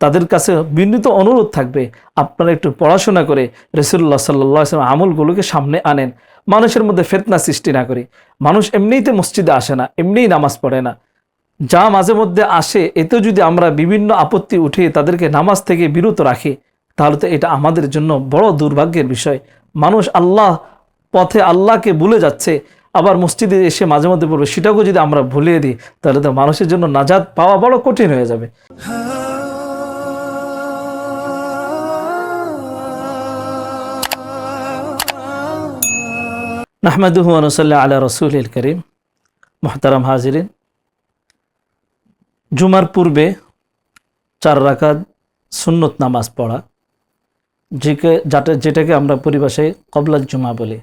তাদের কাছে বিনীত অনুরোধ থাকবে, আপনারা একটু পড়াশোনা করে রসুল্লাহ সাল্লাহ আমলগুলোকে সামনে আনেন। মানুষের মধ্যে ফেতনা সৃষ্টি না করে। মানুষ এমনিতে মসজিদে আসে না, এমনিই নামাজ পড়ে না। যা মাঝে মধ্যে আসে, এতে যদি আমরা বিভিন্ন আপত্তি উঠিয়ে তাদেরকে নামাজ থেকে বিরত রাখি, তাহলে তো এটা আমাদের জন্য বড় দুর্ভাগ্যের বিষয়। মানুষ আল্লাহ পথে আল্লাহকে ভুলে যাচ্ছে, আবার মসজিদে এসে মাঝে মধ্যে পড়বে সেটাকেও যদি আমরা ভুলিয়ে দিই, তাহলে তো মানুষের জন্য নাজাদ পাওয়া বড় কঠিন হয়ে যাবে। নাহমাদুহু আনুসাল্লাহ আলা রসুল করিম। মোহতারাম হাজিরিন, জুমার পূর্বে চার রাকাত সুন্নত নামাজ পড়া, যেকে যাটা যেটাকে আমরা পরিভাষায় কবলাত জুমা বলি।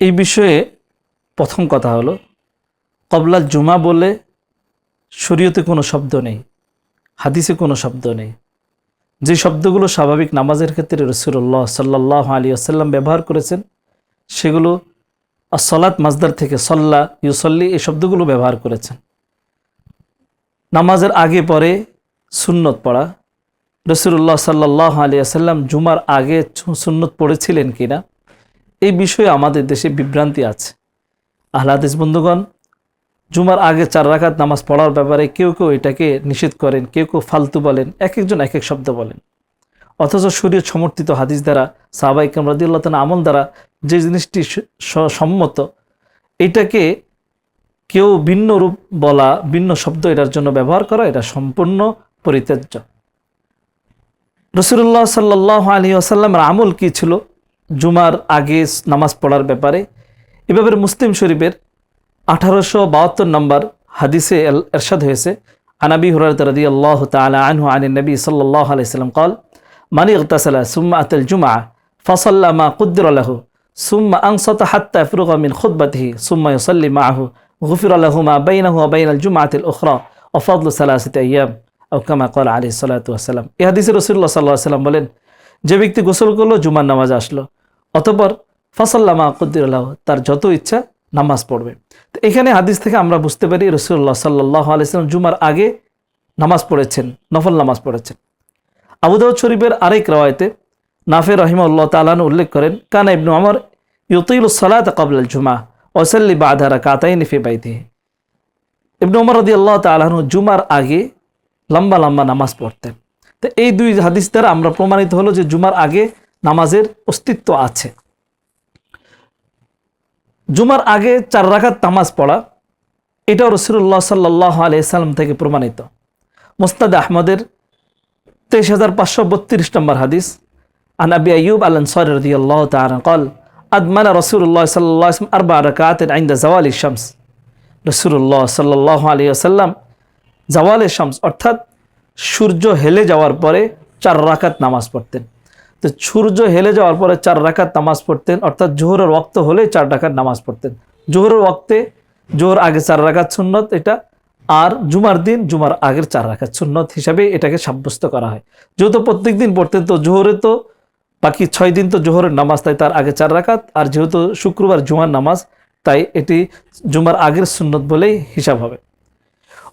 এই বিষয়ে প্রথম কথা হলো কবলাত জুমা বলে শরীয়তে কোনো শব্দ নেই, হাদিসে কোনো শব্দ নেই। যে শব্দগুলো স্বাভাবিক নামাজের ক্ষেত্রে রসুল্লাহ সাল্লাহ আলী আসাল্লাম ব্যবহার করেছেন সেগুলো সলাৎ মাজদার থেকে সল্লা, ইউসল্লি এই শব্দগুলো ব্যবহার করেছেন। নামাজের আগে পরে সুন্নত পড়া। রসুল্লাহ সাল্লাহ আলী আসাল্লাম জুমার আগে সুন্নত পড়েছিলেন কিনা এই বিষয়ে আমাদের দেশে বিভ্রান্তি আছে। আহ্লাদিস বন্ধুগণ, জুমার আগে চার রাকাত নামাজ পড়ার ব্যাপারে কেউ কেউ এটাকে নিষেধ করেন, কেউ কেউ ফালতু বলেন এক একজন এক এক শব্দ বলেন। অথচ শরীর সমর্থিত হাদিস দ্বারা সাহাবাই কামরাদিল্লাহ আমল দ্বারা যে জিনিসটি সম্মত এটাকে কেউ ভিন্ন রূপ বলা, ভিন্ন শব্দ এটার জন্য ব্যবহার করা, এটা সম্পূর্ণ পরিত্যাজ্য। রসুল্লাহ সাল্লাহ আলী আসাল্লামের আমল কি ছিল? জুমার আগে নামাজ পড়ার ব্যাপারে। এভাবে মুসলিম শরীফের আঠারোশো বাহাত্তর নম্বর হাদিসে এরশাদ হয়েছে। আনাবি হুরার রদি আল্লাহ তালা আনহু আন নবী সাল্লাহ আলাইসাল্লাম কল মানি ইগতাসালা সুম্মা আতাল জুমা ফসল্লা মা কুদ্দুর আল্লাহ সুম্মা আংসত হাত্তা ফিরুক মিন খুদ্বাতিহি সুম্মা ইউসাল্লি মাহু গুফির আল্লাহ মা বাইনাহু ওয়া বাইনাল জুমআতিল উখরা, ওয়া ফাদলু সালাসাতি আইয়াম, আও কামা ক্বালা আলাইহিস সালাতু ওয়াস সালাম। এই সাল্লাম বলেন, যে ব্যক্তি গোসল করল, জুমার নামাজ আসলো, অতঃপর ফসল্লা মা কুদ্দির আল্লাহ তার যত ইচ্ছা নামাজ পড়বে। তো এখানে হাদিস থেকে আমরা বুঝতে পারি রসুল্লাহ সাল্লাহ আলিয়াল্লাম জুমার আগে নামাজ পড়েছেন, নফল নামাজ পড়েছেন। আবুদাউদ শরীফের আরেক রাওয়ায়তে নাফে রহিমউল্লাহ তালান উল্লেখ করেন, কানা ইবনু আমর ইউতিল সালাত কাবলাল জুমা ওসল্লি বাধারা কাতাই নিফে বাইতে ইবনু উমর রদি আল্লাহ তালাহনু জুমার আগে লম্বা লম্বা নামাজ পড়তেন। তো এই দুই হাদিস দ্বারা আমরা প্রমাণিত হলো যে জুমার আগে নামাজের অস্তিত্ব আছে। জুমার আগে চার রাকাত নামাজ পড়া, এটাও রসুল্লাহ সাল্লাহ আলিয়াল্লাম থেকে প্রমাণিত। মোস্তাদ আহমদের তেইশ হাজার পাঁচশো বত্রিশ নম্বর হাদিস عن أبي أيوب الأنصاري رضي الله تعالى عنه قال أدمن رسول الله صلى الله عليه وسلم أربع ركعات عند زوال الشمس رسول الله صلى الله عليه وسلم জাওয়ালের শামস অর্থাৎ সূর্য হেলে যাওয়ার পরে চার রাকাত নামাজ পড়তেন তো সূর্য হেলে যাওয়ার পরে চার রাকাত নামাজ পড়তেন অর্থাৎ জোহরের ওক্ত হলে চার রাকাত নামাজ পড়তেন জোহরের ওক্তে জোহর আগে চার রাকাত সুন্নত এটা আর জুমার দিন জুমার আগের চার রাকাত সুন্নত হিসাবে এটাকে সাব্যস্ত করা হয়। যেহেতু প্রত্যেক দিন পড়তেন তো জোহরে তো, বাকি ছয় দিন তো জোহরের নামাজ, তাই তার আগে চার রাখাত আর যেহেতু শুক্রবার জুমার নামাজ, তাই এটি জুমার আগের সুন্নত বলেই হিসাব হবে।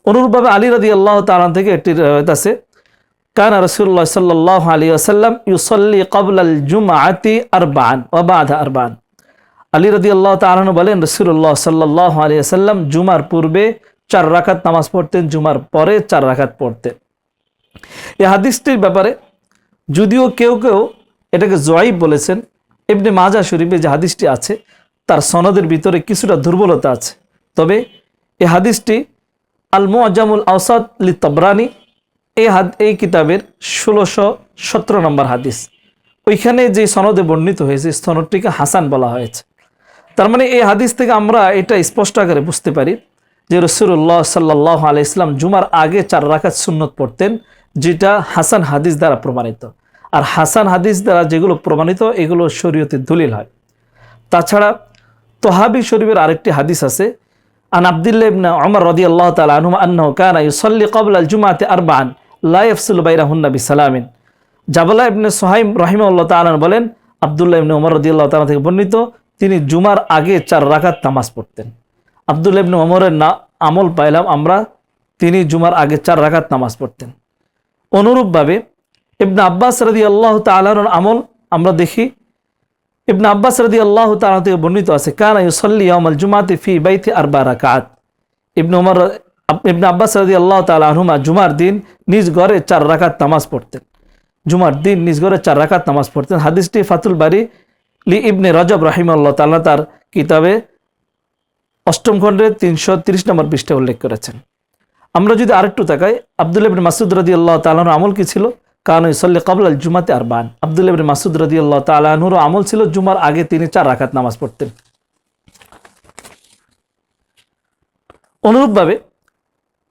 অনুরূপভাবে আলী রাদি আল্লাহ তালান থেকে একটি আছে, কানা রসুল্লাহ সাল্লাহ আলী আসাল্লাম ইউসল্লি কবলাল জুমাআতি আরবান ওবাধা আরবান আলী রাদি আল্লাহ তালান বলেন রসুল্লাহ সাল্লাহ আলী আসাল্লাম জুমার পূর্বে চার রাখাত নামাজ পড়তেন, জুমার পরে চার রাখাত পড়তেন। এই হাদিসটির ব্যাপারে যদিও কেউ কেউ এটাকে জয়ীব বলেছেন এমনি মাজা শরীফে যে হাদিসটি আছে, তার সনদের ভিতরে কিছুটা দুর্বলতা আছে। তবে এই হাদিসটি আল মুআজামুল আওসাদ লি তবরানি এই হাদ, এই কিতাবের ষোলোশো সতেরো নম্বর হাদিস। ওইখানে যে সনদে বর্ণিত হয়েছে সনদটিকে হাসান বলা হয়েছে। তার মানে এই হাদিস থেকে আমরা এটা স্পষ্ট আকারে বুঝতে পারি যে রসুল্লাহ সাল্লাহ আলি ইসলাম জুমার আগে চার রাকাত সুন্নত পড়তেন, যেটা হাসান হাদিস দ্বারা প্রমাণিত। আর হাসান হাদিস দ্বারা যেগুলো প্রমাণিত, এগুলো শরীয়তের দলিল হয়। তাছাড়া তোহাবি শরীফের আরেকটি হাদিস আছে, আন আবদুল্লাহ ইবনে ওমর রাদিয়াল্লাহু তাআলা আনহু আন্নাহু কানা ইউসাল্লি ক্বাবলা আল জুমআতি আরবাআন, লা ইয়াফসিলু বাইনাহুন্না বিসালামিন। জাবালা ইবনে সুহাইম রাহিমাহুল্লাহ তাআলা বলেন, আব্দুল্লাহ ইবনে ওমর রাদিয়াল্লাহু তাআলা থেকে বর্ণিত, তিনি জুমার আগে চার রাকাত নামাজ পড়তেন। আব্দুল্লাহ ইবনে ওমরের না আমল পাইলাম আমরা তিনি জুমার আগে চার রাকাত নামাজ পড়তেন। অনুরূপভাবে ইবনা আব্বাস রাদি আল্লাহ তালানোর আমল আমরা দেখি, ইবনে আব্বাস রাদি আল্লাহ তালা থেকে বর্ণিত আছে, কানা ইউসল্লি ইয়ামাল জুমাতে ফি বাইতে আরবা রাকাত। ইবনে উমর ইবনে আব্বাস রাদি আল্লাহ তালা আনহুমা জুমার দিন নিজ ঘরে চার রাকাত নামাজ পড়তেন। জুমার দিন নিজ ঘরে চার রাকাত নামাজ পড়তেন। হাদিসটি ফাতুল বাড়ি লি ইবনে রজব রাহিম রাহিমাল্লাহ তাল্লাহ তার কিতাবে অষ্টম খণ্ডের তিনশো তিরিশ নম্বর পৃষ্ঠে উল্লেখ করেছেন। আমরা যদি আরেকটু তাকাই আব্দুল ইবিন মাসুদ রদি আল্লাহ তালাহর আমল কি ছিল? কারণ ইসল্লি কাবুল আল জুমাতে আর বান আব্দুল ইবিন মাসুদ রদি আল্লাহ তালাহুর আমল ছিল জুমার আগে তিনি চার রাখাত নামাজ পড়তেন। অনুরূপভাবে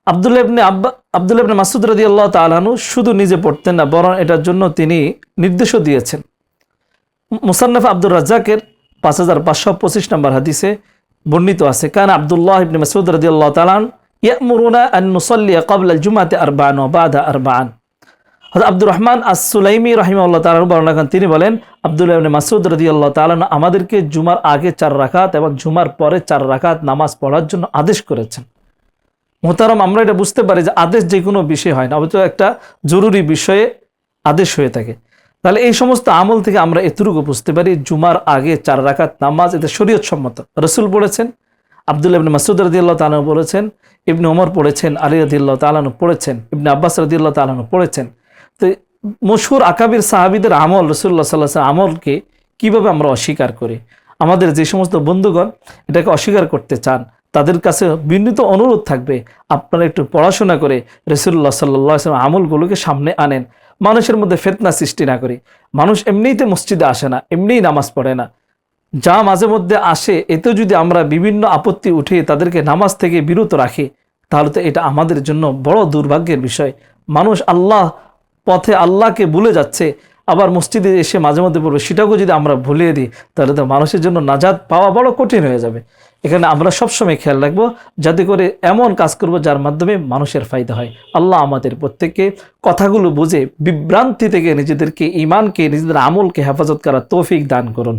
আবদুল্লাহ ইবনে আব্বা, আবদুল্লাহ ইবনে মাসুদ রদি আল্লাহ তালাহনু শুধু নিজে পড়তেন না, বরং এটার জন্য তিনি নির্দেশও দিয়েছেন। মুসান্নফ আব্দুর রাজ্জাকের পাঁচ হাজার পাঁচশো পঁচিশ নম্বর হাদিসে বর্ণিত আছে। কান আবদুল্লাহ ইবনে মাসুদ রদি আল্লাহ তালান ইয়ামুরুনা আন নুসল্লি ক্বাবলা আল জুমাতে আরবান ওয়া বাদা আরবান। হযরত আব্দুর রহমান আস-সুলাইমি রাহিমাহুল্লাহ তাআলা বর্ণনা করেন। তিনি বলেন, আব্দুল্লাহ ইবনে মাসউদ রাদিয়াল্লাহু তাআলা আমাদেরকে জুমার আগে চার রাকাত এবং জুমার পরে চার রাকাত নামাজ পড়ার জন্য আদেশ করেছেন। মোহতারাম, আমরা এটা বুঝতে পারি যে আদেশ যে কোনো বিষয় হয় না অবশ্য একটা জরুরি বিষয়ে আদেশ হয়ে থাকে। তাহলে এই সমস্ত আমল থেকে আমরা এতটুকু বুঝতে পারি জুমার আগে চার রাকাত নামাজ এতে শরীয়ত সম্মত। রসুল পড়েছেন, আবদুল্লাহ ইবনে মাসুদ রদিয়াল্লাহ তালানু পড়েছেন, ইবনে ওমর পড়েছেন, আলী রদিয়াল্লাহ তালানু পড়েছেন, ইবনে আব্বাস রদিয়াল্লাহ তালানু পড়েছেন। তো মশহুর আকাবির সাহাবিদের আমল রসুল্লাহ সাল্লাহ আমলকে কীভাবে আমরা অস্বীকার করি? আমাদের যে সমস্ত বন্ধুগণ এটাকে অস্বীকার করতে চান, তাদের কাছে বিনীত অনুরোধ থাকবে, আপনারা একটু পড়াশোনা করে রসুল্লাহ সাল্লাহ আমলগুলোকে সামনে আনেন। মানুষের মধ্যে ফেতনা সৃষ্টি না করি। মানুষ এমনিতে মসজিদে আসে না, এমনিই নামাজ পড়ে না। যা মাঝে মধ্যে আসে, এতেও যদি আমরা বিভিন্ন আপত্তি উঠে তাদেরকে নামাজ থেকে বিরত রাখি, তাহলে তো এটা আমাদের জন্য বড় দুর্ভাগ্যের বিষয়। মানুষ আল্লাহ পথে আল্লাহকে ভুলে যাচ্ছে, আবার মসজিদে এসে মাঝে মধ্যে পড়বে, সেটাকেও যদি আমরা ভুলিয়ে দিই, তাহলে তো মানুষের জন্য নাজাদ পাওয়া বড় কঠিন হয়ে যাবে। এখানে আমরা সবসময় খেয়াল রাখব, যাতে করে এমন কাজ করব যার মাধ্যমে মানুষের ফায়দা হয়। আল্লাহ আমাদের প্রত্যেককে কথাগুলো বুঝে বিভ্রান্তি থেকে নিজেদেরকে ইমানকে নিজেদের আমলকে হেফাজত করার তৌফিক দান করুন।